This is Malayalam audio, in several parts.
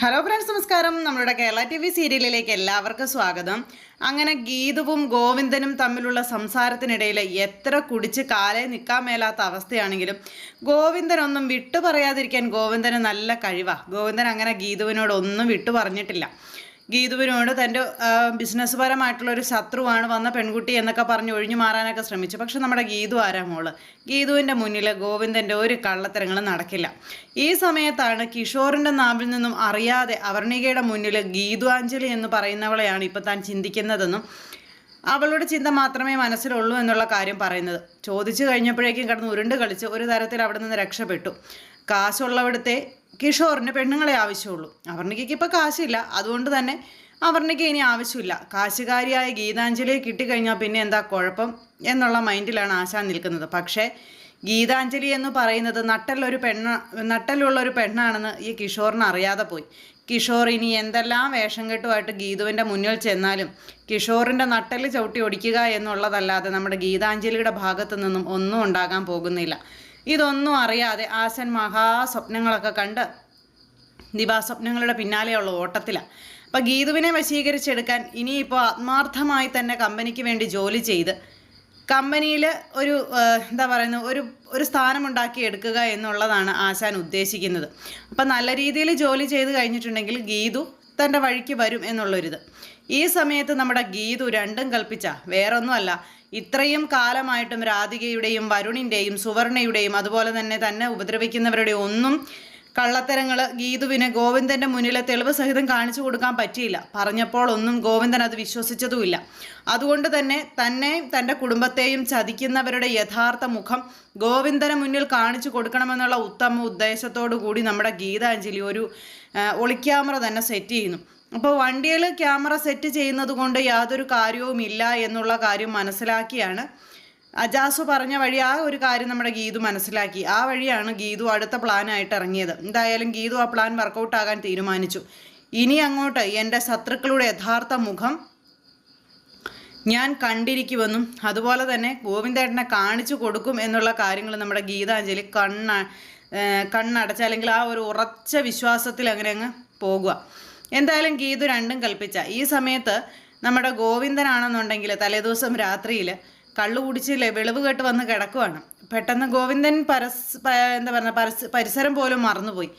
ഹലോ ഫ്രണ്ട്സ് നമസ്കാരം. നമ്മളുടെ കേരള ടി വി സീരിയലിലേക്ക് എല്ലാവർക്കും സ്വാഗതം. അങ്ങനെ ഗീതുവും ഗോവിന്ദനും തമ്മിലുള്ള സംസാരത്തിനിടയിൽ എത്ര കുടിച്ച് കാലെ നിൽക്കാൻ മേലാത്ത അവസ്ഥയാണെങ്കിലും ഗോവിന്ദനൊന്നും വിട്ടു പറയാതിരിക്കാൻ ഗോവിന്ദന് നല്ല കഴിവാണ് ഗോവിന്ദൻ അങ്ങനെ ഗീതുവിനോടൊന്നും വിട്ടു പറഞ്ഞിട്ടില്ല ഗീതുവിനോട് തന്റെ ബിസിനസ് പരമായിട്ടുള്ള ഒരു ശത്രുവാണ് വന്ന പെൺകുട്ടി എന്നൊക്കെ പറഞ്ഞ് ഒഴിഞ്ഞു മാറാനൊക്കെ ശ്രമിച്ചു. പക്ഷെ നമ്മുടെ ഗീതു ആരാ മോൾ? ഗീതുവിന്റെ മുന്നിൽ ഗോവിന്ദന്റെ ഒരു കള്ളത്തരങ്ങളും നടക്കില്ല. ഈ സമയത്താണ് കിഷോറിന്റെ നാവിൽ നിന്നും അറിയാതെ അവർണികയുടെ മുന്നിൽ ഗീതുവാഞ്ജലി എന്ന് പറയുന്നവളെയാണ് ഇപ്പം താൻ ചിന്തിക്കുന്നതെന്നും അവളുടെ ചിന്ത മാത്രമേ മനസ്സിലുള്ളൂ എന്നുള്ള കാര്യം പറയുന്നത്. ചോദിച്ചു കഴിഞ്ഞപ്പോഴേക്കും കിടന്ന് ഉരുണ്ട് കളിച്ച് ഒരു തരത്തിൽ അവിടെ നിന്ന് രക്ഷപ്പെട്ടു. കാശുള്ളവിടുത്തെ കിഷോറിന് പെണ്ണുങ്ങളെ ആവശ്യമുള്ളൂ. അവർണികയ്ക്ക് ഇപ്പോൾ കാശില്ല. അതുകൊണ്ട് തന്നെ അവർണിക്ക് ഇനി ആവശ്യമില്ല. കാശുകാരിയായ ഗീതാഞ്ജലിയെ കിട്ടിക്കഴിഞ്ഞാൽ പിന്നെ എന്താ കുഴപ്പം എന്നുള്ള മൈൻഡിലാണ് ആശാൻ നിൽക്കുന്നത്. പക്ഷേ ഗീതാഞ്ജലി എന്ന് പറയുന്നത് നട്ടലൊരു പെണ്ണ നട്ടലുള്ള ഒരു പെണ്ണാണെന്ന് ഈ കിഷോറിന് അറിയാതെ പോയി. കിഷോർ ഇനി എന്തെല്ലാം വേഷം കെട്ടുമായിട്ട് ഗീതുവിന്റെ മുന്നിൽ ചെന്നാലും കിഷോറിന്റെ നട്ടൽ ചവിട്ടി ഒടിക്കുക എന്നുള്ളതല്ലാതെ നമ്മുടെ ഗീതാഞ്ജലിയുടെ ഭാഗത്തു നിന്നും ഒന്നും ഉണ്ടാകാൻ പോകുന്നില്ല. ഇതൊന്നും അറിയാതെ ആശൻ മഹാസ്വപ്നങ്ങളൊക്കെ കണ്ട് ദിവാസ്വപ്നങ്ങളുടെ പിന്നാലെയുള്ള ഓട്ടത്തിലാണ് അപ്പം ഗീതുവിനെ വശീകരിച്ചെടുക്കാൻ ഇനിയിപ്പോൾ ആത്മാർത്ഥമായി തന്നെ കമ്പനിക്ക് വേണ്ടി ജോലി ചെയ്ത് കമ്പനിയിൽ ഒരു എന്താ പറയുന്നത് ഒരു ഒരു സ്ഥാനമുണ്ടാക്കി എടുക്കുക എന്നുള്ളതാണ് ആശാൻ ഉദ്ദേശിക്കുന്നത്. അപ്പം നല്ല രീതിയിൽ ജോലി ചെയ്ത് കഴിഞ്ഞിട്ടുണ്ടെങ്കിൽ ഗീതു തന്റെ വഴിക്ക് വരും എന്നുള്ളൊരിത്. ഈ സമയത്ത് നമ്മുടെ ഗീതു രണ്ടും കൽപ്പിച്ച വേറൊന്നുമല്ല. ഇത്രയും കാലമായിട്ടും രാധികയുടെയും വരുണിന്റെയും സുവർണയുടെയും അതുപോലെ തന്നെ തന്നെ ഉപദ്രവിക്കുന്നവരുടെ ഒന്നും കള്ളത്തരങ്ങൾ ഗീതുവിന് ഗോവിന്ദന്റെ മുന്നിലെ തെളിവ് സഹിതം കാണിച്ചു കൊടുക്കാൻ പറ്റിയില്ല. പറഞ്ഞപ്പോൾ ഒന്നും ഗോവിന്ദൻ അത് വിശ്വസിച്ചതുമില്ല. അതുകൊണ്ട് തന്നെ തന്നെയും തന്റെ കുടുംബത്തെയും ചതിക്കുന്നവരുടെ യഥാർത്ഥ മുഖം ഗോവിന്ദന് മുന്നിൽ കാണിച്ചു കൊടുക്കണമെന്നുള്ള ഉത്തമ ഉദ്ദേശത്തോടു കൂടി നമ്മുടെ ഗീതാഞ്ജലി ഒരു ഒളിക്യാമറ തന്നെ സെറ്റ് ചെയ്യുന്നു. അപ്പോൾ വണ്ടിയിൽ ക്യാമറ സെറ്റ് ചെയ്യുന്നത് കൊണ്ട് യാതൊരു കാര്യവുമില്ല എന്നുള്ള കാര്യം മനസ്സിലാക്കിയാണ്. അജാസു പറഞ്ഞ വഴി ആ ഒരു കാര്യം നമ്മുടെ ഗീതു മനസ്സിലാക്കി. ആ വഴിയാണ് ഗീതു അടുത്ത പ്ലാനായിട്ട് ഇറങ്ങിയത്. എന്തായാലും ഗീതു ആ പ്ലാൻ വർക്കൗട്ട് ആകാൻ തീരുമാനിച്ചു. ഇനി അങ്ങോട്ട് എന്റെ ശത്രുക്കളുടെ യഥാർത്ഥ മുഖം ഞാൻ കണ്ടിരിക്കുമെന്നും അതുപോലെ തന്നെ ഗോവിന്ദേട്ടനെ കാണിച്ചു കൊടുക്കും എന്നുള്ള കാര്യങ്ങൾ നമ്മുടെ ഗീതാഞ്ജലി കണ്ണ കണ്ണടച്ച അല്ലെങ്കിൽ ആ ഒരു ഉറച്ച വിശ്വാസത്തിൽ അങ്ങനെ അങ്ങ് പോകുക. എന്തായാലും ഗീതു രണ്ടും കൽപ്പിച്ച. ഈ സമയത്ത് നമ്മുടെ ഗോവിന്ദനാണെന്നുണ്ടെങ്കിൽ തലേദിവസം രാത്രിയിൽ കള്ളു കുടിച്ച് വെളിവ് കേട്ട് വന്ന് കിടക്കുവാണ്. പെട്ടെന്ന് ഗോവിന്ദൻ പരസ് എന്താ പറയുക പരസ് പരിസരം പോലും മറന്നുപോയി.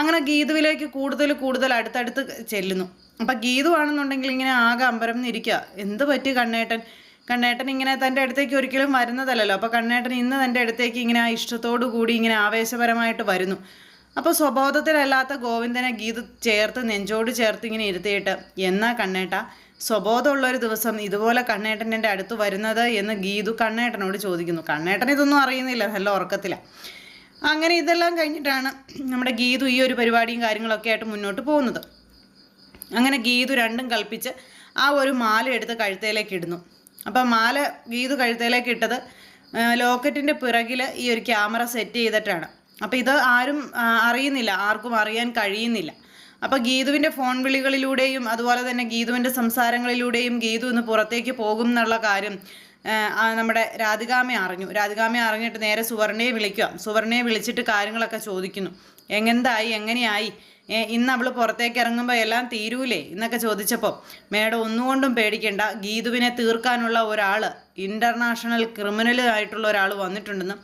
അങ്ങനെ ഗീതുവിലേക്ക് കൂടുതൽ കൂടുതൽ അടുത്തടുത്ത് ചെല്ലുന്നു. അപ്പം ഗീതു ആണെന്നുണ്ടെങ്കിൽ ഇങ്ങനെ ആകെ അമ്പരം ഇരിക്കുക എന്ത് പറ്റി കണ്ണേട്ടൻ? കണ്ണേട്ടൻ ഇങ്ങനെ തന്റെ അടുത്തേക്ക് ഒരിക്കലും വരുന്നതല്ലല്ലോ. അപ്പോൾ കണ്ണേട്ടൻ ഇന്ന് തന്റെ അടുത്തേക്ക് ഇങ്ങനെ ആ ഇഷ്ടത്തോടു കൂടി ഇങ്ങനെ ആവേശപരമായിട്ട് വരുന്നു. അപ്പോൾ സ്വബോധത്തിലല്ലാത്ത ഗോവിന്ദനെ ഗീത ചേർത്ത് നെഞ്ചോട് ചേർത്ത് ഇങ്ങനെ ഇരുത്തിയിട്ട് എന്നാ കണ്ണേട്ട സ്വബോധമുള്ളൊരു ദിവസം ഇതുപോലെ കണ്ണേട്ടൻ എന്റെ അടുത്ത് വരുന്നത് എന്ന് ഗീതു കണ്ണേട്ടനോട് ചോദിക്കുന്നു. കണ്ണേട്ടൻ ഇതൊന്നും അറിയുന്നില്ല നല്ല ഉറക്കത്തിലാണ് അങ്ങനെ ഇതെല്ലാം കഴിഞ്ഞിട്ടാണ് നമ്മുടെ ഗീതു ഈ ഒരു പരിപാടിയും കാര്യങ്ങളൊക്കെ ആയിട്ട് മുന്നോട്ട് പോകുന്നത്. അങ്ങനെ ഗീതു രണ്ടും കൽപ്പിച്ച് ആ ഒരു മാല എടുത്ത് കഴുത്തേലേക്ക് ഇടുന്നു. അപ്പം മാല ഗീതു കഴുത്തേലേക്ക് ഇട്ടത് ലോക്കറ്റിന്റെ പിറകിൽ ഈ ഒരു ക്യാമറ സെറ്റ് ചെയ്തിട്ടാണ്. അപ്പോൾ ഇത് ആരും അറിയുന്നില്ല ആർക്കും അറിയാൻ കഴിയുന്നില്ല. അപ്പോൾ ഗീതുവിന്റെ ഫോൺ വിളികളിലൂടെയും അതുപോലെ തന്നെ ഗീതുവിന്റെ സംസാരങ്ങളിലൂടെയും ഗീതു ഇന്ന് പുറത്തേക്ക് പോകും എന്നുള്ള കാര്യം നമ്മുടെ രാധികാമയെ അറിഞ്ഞു. രാധികാമയെ അറിഞ്ഞിട്ട് നേരെ സുവർണയെ വിളിക്കുക. സുവർണയെ വിളിച്ചിട്ട് കാര്യങ്ങളൊക്കെ ചോദിക്കുന്നു. എങ്ങനെന്തായി എങ്ങനെയായി? ഇന്ന് അവൾ പുറത്തേക്ക് ഇറങ്ങുമ്പോൾ എല്ലാം തീരൂലേ? എന്നൊക്കെ ചോദിച്ചപ്പോൾ മേഡം ഒന്നുകൊണ്ടും പേടിക്കേണ്ട. ഗീതുവിനെ തീർക്കാനുള്ള ഒരാൾ ഇന്റർനാഷണൽ ക്രിമിനൽ ആയിട്ടുള്ള ഒരാൾ വന്നിട്ടുണ്ടെന്ന്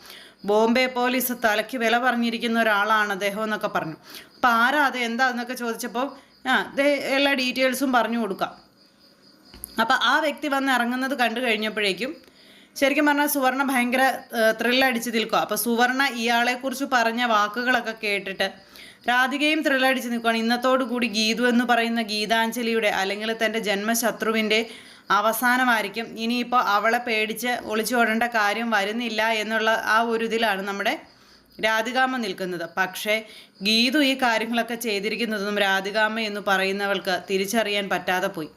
ബോംബെ പോലീസ് തലയ്ക്ക് വില പറഞ്ഞിരിക്കുന്ന ഒരാളാണ് അദ്ദേഹം എന്നൊക്കെ പറഞ്ഞു. അപ്പോൾ ആരാ അത്? എന്താ എന്നൊക്കെ ചോദിച്ചപ്പോൾ ആ എല്ലാ ഡീറ്റെയിൽസും പറഞ്ഞു കൊടുക്കാം. അപ്പം ആ വ്യക്തി വന്ന് ഇറങ്ങുന്നത് കണ്ടു കഴിഞ്ഞപ്പോഴേക്കും ശരിക്കും പറഞ്ഞാൽ സുവർണ ഭയങ്കര ത്രില്ലടിച്ച് നിൽക്കുക അപ്പോൾ സുവർണ ഇയാളെക്കുറിച്ച് പറഞ്ഞ വാക്കുകളൊക്കെ കേട്ടിട്ട് രാധികയും ത്രില്ലടിച്ച് നിൽക്കുകയാണ് ഇന്നത്തോടു കൂടി ഗീതു എന്ന് പറയുന്ന ഗീതാഞ്ജലിയുടെ അല്ലെങ്കിൽ തന്റെ ജന്മശത്രുവിന്റെ അവസാനമായിരിക്കും. ഇനിയിപ്പോൾ അവളെ പേടിച്ച് ഒളിച്ചോടേണ്ട കാര്യം വരുന്നില്ല എന്നുള്ള ആ ഒരു ഇതിലാണ് നമ്മുടെ രാധികാമ്മ നിൽക്കുന്നത്. പക്ഷേ ഗീതു ഈ കാര്യങ്ങളൊക്കെ ചെയ്തിരിക്കുന്നതൊന്നും രാധികാമ്മ എന്ന് പറയുന്നവൾക്ക് തിരിച്ചറിയാൻ പറ്റാതെ പോയി.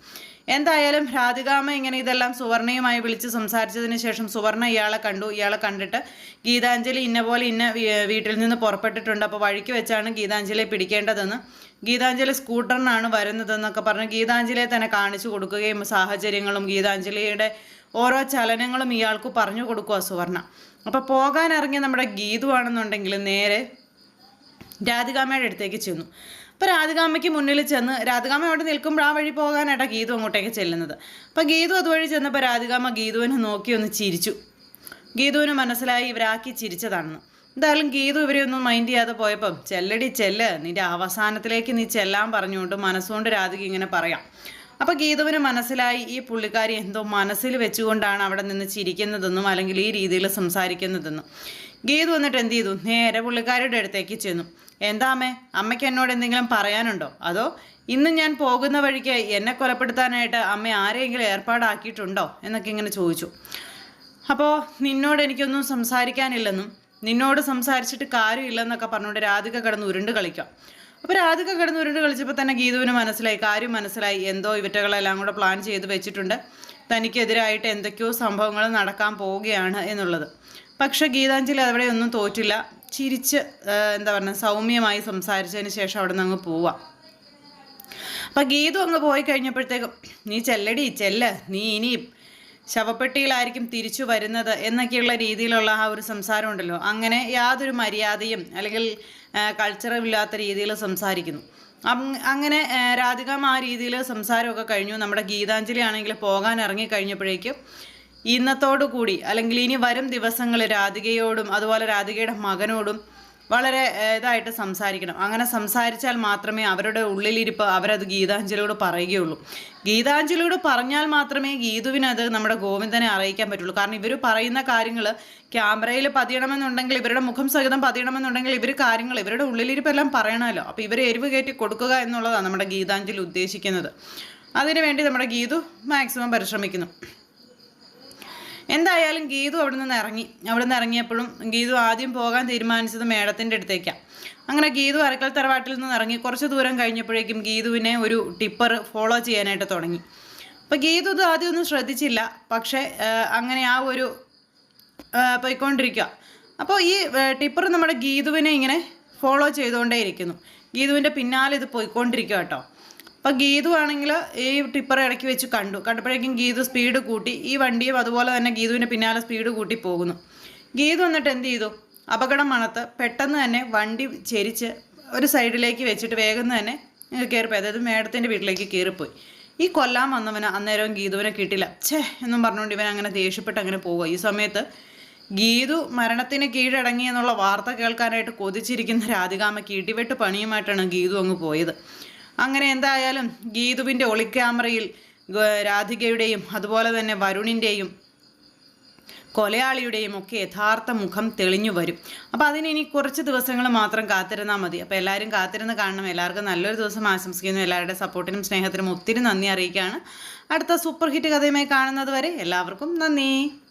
എന്തായാലും രാധികാമ ഇങ്ങനെ ഇതെല്ലാം സുവർണയുമായി വിളിച്ച് സംസാരിച്ചതിന് ശേഷം സുവർണ ഇയാളെ കണ്ടു. ഇയാളെ കണ്ടിട്ട് ഗീതാഞ്ജലി ഇന്ന പോലെ ഇന്ന വീട്ടിൽ നിന്ന് പുറപ്പെട്ടിട്ടുണ്ട്. അപ്പോൾ വഴിക്ക് വെച്ചാണ് ഗീതാഞ്ജലിയെ പിടിക്കേണ്ടതെന്ന്. ഗീതാഞ്ജലി സ്കൂട്ടറിനാണ് വരുന്നതെന്നൊക്കെ പറഞ്ഞ് ഗീതാഞ്ജലിയെ തന്നെ കാണിച്ചു കൊടുക്കുകയും സാഹചര്യങ്ങളും ഗീതാഞ്ജലിയുടെ ഓരോ ചലനങ്ങളും ഇയാൾക്ക് പറഞ്ഞു കൊടുക്കുക സുവർണ. അപ്പോൾ പോകാനിറങ്ങിയ നമ്മുടെ ഗീതു ആണെന്നുണ്ടെങ്കിൽ നേരെ രാധികാമയുടെ അടുത്തേക്ക് ചെന്നു. അപ്പോൾ രാധികാമ്മയ്ക്ക് മുന്നിൽ ചെന്ന് രാധികാമ്മ അവിടെ നിൽക്കുമ്പോൾ ആ വഴി പോകാനായിട്ടാണ് ഗീതു അങ്ങോട്ടേക്ക് ചെല്ലുന്നത്. അപ്പോൾ ഗീതു അതുവഴി ചെന്നപ്പോൾ രാധികാമ്മ ഗീതുവിനെ നോക്കി ഒന്ന് ചിരിച്ചു. ഗീതുവിന് മനസ്സിലായി ഇവരാക്കി ചിരിച്ചതാണെന്ന്. എന്തായാലും ഗീതു ഇവരെ ഒന്നും മൈൻഡ് ചെയ്യാതെ പോയപ്പം ചെല്ലടി ചെല്ല് നിന്റെ അവസാനത്തിലേക്ക് നീ ചെല്ലാൻ പറഞ്ഞുകൊണ്ട് മനസ്സുകൊണ്ട് രാധിക ഇങ്ങനെ പറയാം. അപ്പോൾ ഗീതുവിന് മനസ്സിലായി ഈ പുള്ളിക്കാരി എന്തോ മനസ്സിൽ വെച്ചുകൊണ്ടാണ് അവിടെ നിന്ന് ചിരിക്കുന്നതെന്നും അല്ലെങ്കിൽ ഈ രീതിയിൽ സംസാരിക്കുന്നതെന്നും. ഗീതു വന്നിട്ട് എന്ത് ചെയ്തു? നേരെ പുള്ളിക്കാരിയുടെ അടുത്തേക്ക് ചെന്നു. എന്താമേ അമ്മേ? അമ്മയ്ക്ക് എന്നോട് എന്തെങ്കിലും പറയാനുണ്ടോ? അതോ ഇന്ന് ഞാൻ പോകുന്ന വഴിക്ക് എന്നെ കൊലപ്പെടുത്താനായിട്ട് അമ്മ ആരെയെങ്കിലും ഏർപ്പാടാക്കിയിട്ടുണ്ടോ? എന്നൊക്കെ ഇങ്ങനെ ചോദിച്ചു. അപ്പോൾ നിന്നോട് എനിക്കൊന്നും സംസാരിക്കാനില്ലെന്നും നിന്നോട് സംസാരിച്ചിട്ട് കാര്യമില്ലെന്നൊക്കെ പറഞ്ഞുകൊണ്ട് രാധിക കിടന്ന് ഉരുണ്ട് കളിക്കാം. അപ്പോൾ രാധിക കിടന്ന് ഉരുണ്ട് കളിച്ചപ്പോൾ തന്നെ ഗീതുവിന് മനസ്സിലായി കാര്യം മനസ്സിലായി. എന്തോ ഇവറ്റകളെല്ലാം കൂടെ പ്ലാൻ ചെയ്ത് വെച്ചിട്ടുണ്ട്. തനിക്കെതിരായിട്ട് എന്തൊക്കെയോ സംഭവങ്ങൾ നടക്കാൻ പോവുകയാണ് എന്നുള്ളത്. പക്ഷെ ഗീതാഞ്ജലി അവിടെ ഒന്നും തോറ്റില്ല. ചിരിച്ച് എന്താ പറയുക സൗമ്യമായി സംസാരിച്ചതിന് ശേഷം അവിടെ നിന്ന് അങ്ങ് പോവാം അപ്പം ഗീതു അങ്ങ് പോയി കഴിഞ്ഞപ്പോഴത്തേക്കും നീ ചെല്ലടി ചെല്ല്. നീ ഇനി ശവപ്പെട്ടിയിലായിരിക്കും തിരിച്ചു വരുന്നത് എന്നൊക്കെയുള്ള രീതിയിലുള്ള ആ ഒരു സംസാരം ഉണ്ടല്ലോ. അങ്ങനെ യാതൊരു മര്യാദയും അല്ലെങ്കിൽ കൾച്ചറും ഇല്ലാത്ത രീതിയിൽ സംസാരിക്കുന്നു. അങ് അങ്ങനെ ആ, രാധികാമ്മ ആ രീതിയിൽ സംസാരമൊക്കെ കഴിഞ്ഞു. നമ്മുടെ ഗീതാഞ്ജലി ആണെങ്കിൽ പോകാൻ ഇറങ്ങി കഴിഞ്ഞപ്പോഴേക്കും ഇന്നത്തോടു കൂടി അല്ലെങ്കിൽ ഇനി വരും ദിവസങ്ങൾ രാധികയോടും അതുപോലെ രാധികയുടെ മകനോടും വളരെ ഇതായിട്ട് സംസാരിക്കണം. അങ്ങനെ സംസാരിച്ചാൽ മാത്രമേ അവരുടെ ഉള്ളിലിരിപ്പ് അവരത് ഗീതാഞ്ജലിയോട് പറയുകയുള്ളൂ. ഗീതാഞ്ജലിയോട് പറഞ്ഞാൽ മാത്രമേ ഗീതുവിനത് നമ്മുടെ ഗോവിന്ദനെ അറിയിക്കാൻ പറ്റുള്ളൂ. കാരണം ഇവർ പറയുന്ന കാര്യങ്ങൾ ക്യാമറയിൽ പതിയണമെന്നുണ്ടെങ്കിൽ ഇവരുടെ മുഖം സഹിതം പതിയണമെന്നുണ്ടെങ്കിൽ ഇവർ കാര്യങ്ങൾ ഇവരുടെ ഉള്ളിലിരിപ്പെല്ലാം പറയണമല്ലോ. അപ്പോൾ ഇവർ എരിവ് കയറ്റി കൊടുക്കുക എന്നുള്ളതാണ് നമ്മുടെ ഗീതാഞ്ജലി ഉദ്ദേശിക്കുന്നത്. അതിനുവേണ്ടി നമ്മുടെ ഗീതു മാക്സിമം പരിശ്രമിക്കുന്നു. എന്തായാലും ഗീതു അവിടെ നിന്ന് ഇറങ്ങി. അവിടെ നിന്ന് ഇറങ്ങിയപ്പോഴും ഗീതു ആദ്യം പോകാൻ തീരുമാനിച്ചത് മേഡത്തിന്റെ അടുത്തേക്കാണ് അങ്ങനെ ഗീതു അരക്കൽ തറവാട്ടിൽ നിന്ന് ഇറങ്ങി. കുറച്ച് ദൂരം കഴിഞ്ഞപ്പോഴേക്കും ഗീതുവിനെ ഒരു ടിപ്പർ ഫോളോ ചെയ്യാനായിട്ട് തുടങ്ങി. അപ്പോൾ ഗീതു ഇത് ആദ്യമൊന്നും ശ്രദ്ധിച്ചില്ല. പക്ഷേ അങ്ങനെ ആ ഒരു പോയിക്കൊണ്ടിരിക്കുക അപ്പോൾ ഈ ടിപ്പർ നമ്മുടെ ഗീതുവിനെ ഇങ്ങനെ ഫോളോ ചെയ്തുകൊണ്ടേയിരിക്കുന്നു. ഗീതുവിന്റെ പിന്നാലെ ഇത് പോയിക്കൊണ്ടിരിക്കുക കേട്ടോ. അപ്പോൾ ഗീതു ആണെങ്കിൽ ഈ ടിപ്പർ ഇടയ്ക്ക് വെച്ച് കണ്ടു. കണ്ടപ്പോഴേക്കും ഗീതു സ്പീഡ് കൂട്ടി. ഈ വണ്ടിയും അതുപോലെ തന്നെ ഗീതുവിന്റെ പിന്നാലെ സ്പീഡ് കൂട്ടി പോകുന്നു. ഗീതു എന്നിട്ട് എന്ത് ചെയ്തു? അപകടം മണത്ത് പെട്ടെന്ന് തന്നെ വണ്ടി ചെരിച്ച് ഒരു സൈഡിലേക്ക് വെച്ചിട്ട് വേഗം തന്നെ കയറിപ്പോയി. അതായത് മേഡത്തിന്റെ വീട്ടിലേക്ക് കയറിപ്പോയി. ഈ കൊല്ലാൻ വന്നവന് അന്നേരവും ഗീതുവിനെ കിട്ടില്ല. ഛേ എന്നും പറഞ്ഞുകൊണ്ട് ഇവൻ അങ്ങനെ ദേഷ്യപ്പെട്ട് അങ്ങനെ പോവുക. ഈ സമയത്ത് ഗീതു മരണത്തിന് കീഴടങ്ങി എന്നുള്ള വാർത്ത കേൾക്കാനായിട്ട് കൊതിച്ചിരിക്കുന്ന രാധികാമ്മയ്ക്ക് ഇടിവെട്ട് പണിയുമായിട്ടാണ് ഗീതു അങ്ങ് പോയത്. അങ്ങനെ എന്തായാലും ഗീതുവിന്റെ ഒളിക്യാമറയിൽ രാധികയുടെയും അതുപോലെ തന്നെ വരുണിന്റെയും കൊലയാളിയുടെയും ഒക്കെ യഥാർത്ഥ മുഖം തെളിഞ്ഞു വരും. അപ്പോൾ അതിന് ഇനി കുറച്ച് ദിവസങ്ങൾ മാത്രം കാത്തിരുന്നാൽ മതി. അപ്പോൾ എല്ലാവരും കാത്തിരുന്ന് കാണണം. എല്ലാവർക്കും നല്ലൊരു ദിവസം ആശംസിക്കുന്നു. എല്ലാവരുടെ സപ്പോർട്ടിനും സ്നേഹത്തിനും ഒത്തിരി നന്ദി അറിയിക്കുകയാണ്. അടുത്ത സൂപ്പർ ഹിറ്റ് കഥയുമായി കാണുന്നത് വരെ എല്ലാവർക്കും നന്ദി.